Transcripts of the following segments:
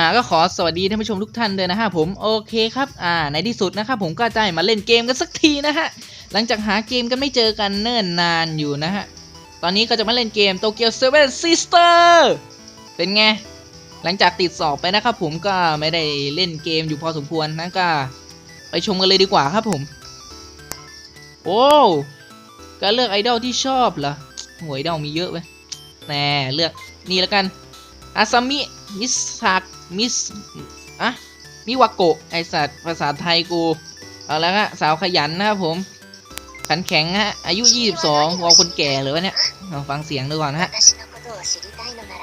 อ่าก็ขอสวัสดีท่านผู้ชมทุกท่านเลยนะฮะผมโอเคครับอ่าในที่สุดนะครับผมก็จะมาเล่นเกมกันสักทีนะฮะหลังจากหาเกมกันไม่เจอกันเนิ่นนานอยู่นะฮะตอนนี้ก็จะมาเล่นเกม Tokyo Seven Sister เตอร์เป็นไงหลังจากติดสอบไปนะครับผมก็ไม่ได้เล่นเกมอยู่พอสมควรนะก็ ไปชมกันเลยดีกว่าครับผม โอ้การเลือกไอดอลที่ชอบเหรอโหไอดอลมีเยอะเว้ยแน่เลือกนี่แล้วกันอาซามิ มิสซัก มิสอะมิวโกไอสัตว์ภาษาไทยกู เอาแล้วฮะสาวขยันนะครับผม ขันแข็งฮะ อายุ 22วอคนแก่เลยวะเนี่ยลองฟังเสียงดูก่อนฮะ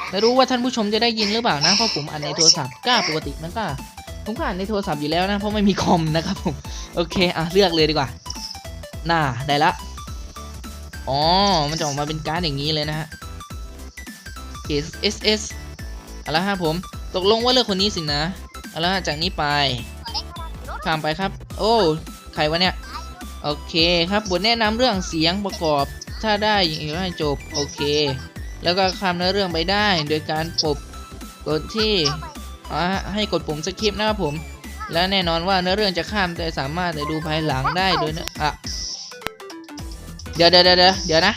ไม่รู้ว่าท่านผู้ชมจะได้ยินหรือเปล่านะ เพราะผมอ่านในโทรศัพท์กล้าปกติมันป่ะผมก็อ่านในโทรศัพท์อยู่แล้วนะ เพราะไม่มีคอมนะครับผม โอเค อะ เลือกเลยดีกว่า น่า ได้ละ อ๋อ มันจะออกมาเป็นการ์ดอย่างนี้เลยนะฮะ S S S เอาละฮะผม ตกลงว่าเลือกคนนี้สินะ เอาละจากนี้ไปข้ามไปครับ โอ้ใครวะเนี่ย โอเคครับ บทแนะนำเรื่องเสียงประกอบ ถ้าได้อย่างนี้ก็ให้จบ โอเค แล้วก็ข้ามเนื้อเรื่องไปได้ โดยการปบกดที่อ่าให้กดปุ่มสคิปนะครับผม และแน่นอนว่าเนื้อเรื่องจะข้ามแต่สามารถดูภายหลังได้โดยเนื้ออะเดี๋ยวเดี๋ยวเดี๋ยวเดี๋ยวนะ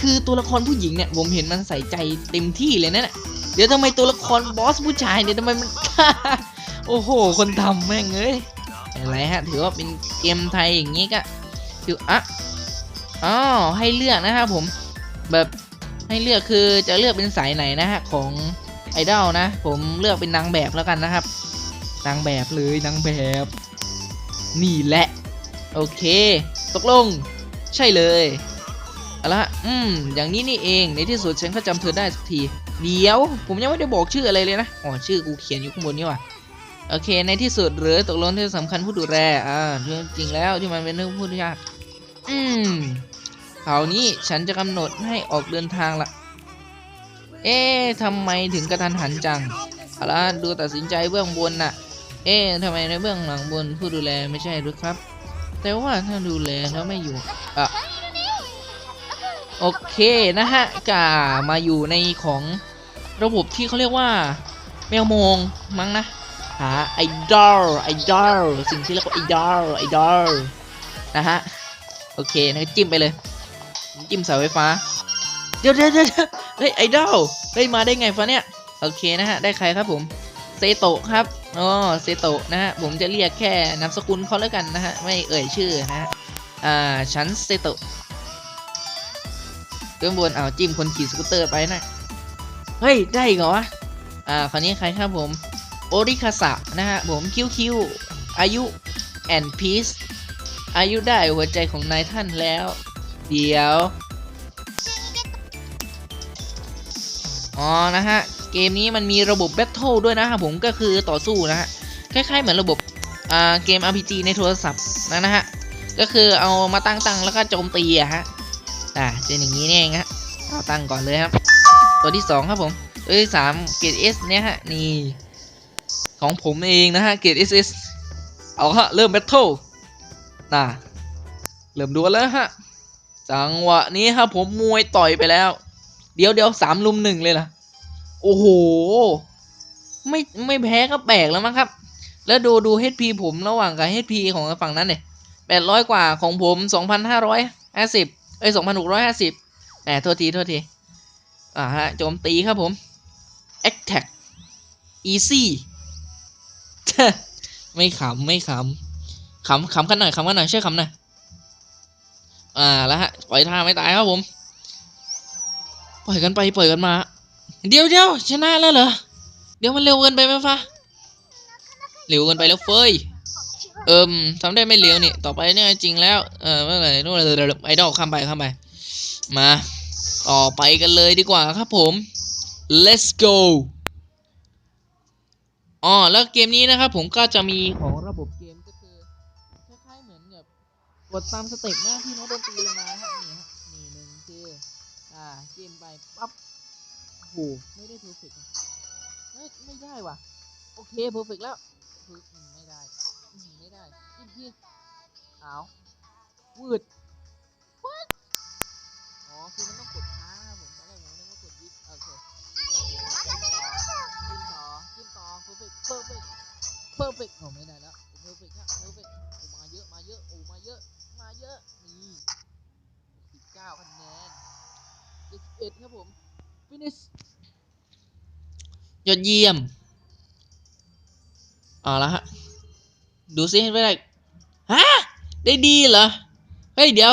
คือตัวละครผู้หญิงเนี่ย ผมเห็นมันใส่ใจเต็มที่เลยนะเนี่ย ดี๋ยวทำไมตัวละครบอสผู้ชายเนี่ยทำไมมัน โอ้โห คนทำแม่งเอ้ยอะไรฮะ ถือว่าเป็นเกมไทยอย่างนี้ก็ถืออะอ๋อให้เลือกนะครับผม แบบให้เลือกคือจะเลือกเป็นสายไหนนะฮะของไอดอลนะ ผมเลือกเป็นนางแบบแล้วกันนะครับ นางแบบเลยนางแบบ นี่แหละ โอเค ตกลง ใช่เลย เอาละอืม อย่างนี้นี่เอง ในที่สุดฉันก็จำเธอได้สักที เดี๋ยว ผมยังไม่ได้บอกชื่ออะไรเลยนะ อ๋อ ชื่อกูเขียนอยู่ข้างบนนี่ว่ะ โอเค ในที่สุดหรือตกลงที่สำคัญผู้ดูแล อ่าเรื่องจริงแล้วที่มันเป็นเรื่องพูดยาก อืมคราวนี้ฉันจะกำหนดให้ออกเดินทางละ เอ๊ะทำไมถึงกระทันหันจังเอาละดูตัดสินใจเบื้องบนน่ะ เอ๊ะทำไมในเบื้องหลังบนผู้ดูแลไม่ใช่หรือครับ แต่ว่าถ้าดูแลแล้วไม่อยู่ อะ โอเคนะฮะกามาอยู่ในของระบบที่เขาเรียกว่าแมวมองมั้งนะหาไอดอลไอดอลสิ่งที่เรียกว่าไอดอลไอดอลนะฮะโอเคนะจิ้มไปเลยจิ้มเสาไฟฟ้าเดี๋ยวเดี๋ยวเดี๋ยวเฮ้ยไอดอลเฮ้ยมาได้ไงฟะเนี่ยโอเคนะฮะได้ใครครับผมเซโตะครับอ๋อเซโตะนะฮะผมจะเรียกแค่นามสกุลเขาแล้วกันนะฮะไม่เอ่ยชื่อนะฮะอ่าฉันเซโตะ เบื้องบนเอาจิ้มคนขี่สกูตเตอร์ไปนะเฮ้ย ได้อีกเหรอวะอ่าคราวนี้ใครครับผม โอริคาสะนะฮะ ผมคิวคิวอายุแอนพีซอายุได้หัวใจของนายท่านแล้ว เดี๋ยว อ๋อ นะฮะ เกมนี้มันมีระบบแบทเทิลด้วยนะครับผมก็คือต่อสู้นะฮะ คล้ายๆ เหมือนระบบอ่าเกม RPG ในโทรศัพท์นะนะฮะ ก็คือเอามาตั้งตั้งๆแล้วก็โจมตีอะฮะ อ่าเป็นอย่างนี้นี่เองฮะเอาตั้งก่อนเลยครับ ตัวที่สองครับผม ตัวที่สามเกรด S เนี่ยฮะนี่ของผมเองนะฮะเกรด SS เอาฮะเริ่มแบทเทิลน่ะเริ่มดวลแล้วฮะจังหวะนี้ครับผมมวยต่อยไปแล้ว เดี๋ยวเดี๋ยวสามลุมหนึ่งเลยล่ะโอ้โห ไม่ไม่แพ้ก็แปลกแล้วมั้งครับ แล้วดูดู HP ผมระหว่างกับ HP ของฝั่งนั้นเนี่ยแปดร้อยกว่าของผมสองพันห้าร้อยห้าสิบ เอ้ยสองพันหกร้อยห้าสิบแหมโทษทีโทษที อ่าฮะ โจมตีครับผม attack easy ไม่ขำไม่ขำขำขำกันหน่อยขำกันหน่อยช่วยขำหน่อยอ่าแล้วฮะปล่อยท่าไม่ตายครับผม ปล่อยกันไปปล่อยกันมา เดี๋ยวเดี๋ยวชนะแล้วเหรอ เดี๋ยวมันเร็วเกินไปไหมฟ้าเร็วเกินไปแล้วเฟย เอิมทำได้ไม่เร็วนี่ ต่อไปเนี่ยจริงแล้ว เออเมื่อไหร่นู่นเลยไอดอลข้ามไปข้ามไป มา ต่อไปกันเลยดีกว่าครับผม let's go อ๋อแล้วเกมนี้นะครับผมก็จะมีของระบบเกมก็คือคล้ายๆเหมือนแบบกดตามสเต็ปหน้าที่น้องดนตรีลงมาฮะนี่ฮะนี่หนึ่งคืออ่าเกมไปปั๊บโอ้โหไม่ได้เพอร์เฟกต์ไม่ไม่ได้ว่ะ โอเคเพอร์เฟกต์แล้วไม่ได้ อืมไม่ได้จิ้มที่อ้าววืด What? อ๋อ คือมันต้องกดค้างนะครับผมตอนแรกผมนึกว่ากดยิบโอเคจิ้มต่อจิ้มต่อจิ้มต่อเพอร์เฟกต์เพอร์เฟกต์ไม่ได้แล้วเพอร์เฟกต์ฮะเพอร์เฟกต์โอ้มาเยอะ มาเยอะ โอ้มาเยอะ มาเยอะ นี่สิบเก้าคะแนนเจ็ดสิบเอ็ดครับผมฟินิชยอดเยี่ยมเอาละฮะ ดูซิไม่ได้ฮะได้ดีเหรอ เฮ้ยเดี๋ยว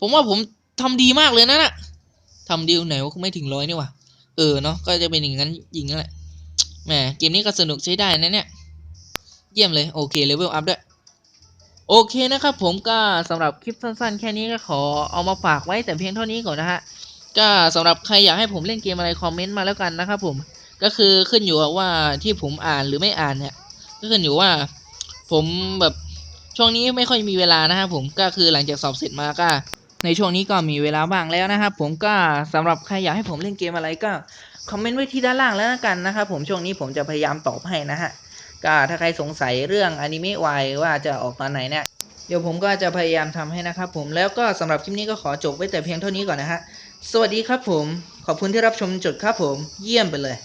ผมว่าผมทำดีมากเลยนะน่ะทำดีไหนว่าไม่ถึงร้อยนี่ว่าเออเนาะก็จะเป็นอย่างนั้นยิงนั่นแหละแหมเกมนี้ก็สนุกใช้ได้นะเนี่ย เยี่ยมเลยโอเคเลเวลอัพด้วยโอเคนะครับผมก็สำหรับคลิปสั้นๆ แค่นี้ก็ขอเอามาฝากไว้แต่เพียงเท่านี้ก่อนนะฮะก็สำหรับใครอยากให้ผมเล่นเกมอะไรคอมเมนต์มาแล้วกันนะครับผมก็คือขึ้นอยู่กับว่าที่ผมอ่านหรือไม่อ่านเนี่ยก็ขึ้นอยู่ว่า ผมแบบช่วงนี้ไม่ค่อยมีเวลานะครับผมก็คือหลังจากสอบเสร็จมาก็ ในช่วงนี้ก็มีเวลาบ้างแล้วนะครับผมก็สำหรับใครอยากให้ผมเล่นเกมอะไรก็คอมเมนต์ไว้ที่ด้านล่างแล้วกันนะครับผมช่วงนี้ผมจะพยายามตอบให้นะฮะก็ถ้าใครสงสัยเรื่องอนิเมะวายว่าจะออกตอนไหนเนี่ยเดี๋ยวผมก็จะพยายามทำให้นะครับผมแล้วก็สำหรับคลิปนี้ก็ขอจบไว้แต่เพียงเท่านี้ก่อนนะฮะสวัสดีครับผมขอบคุณที่รับชมจดครับผมเยี่ยมไปเลย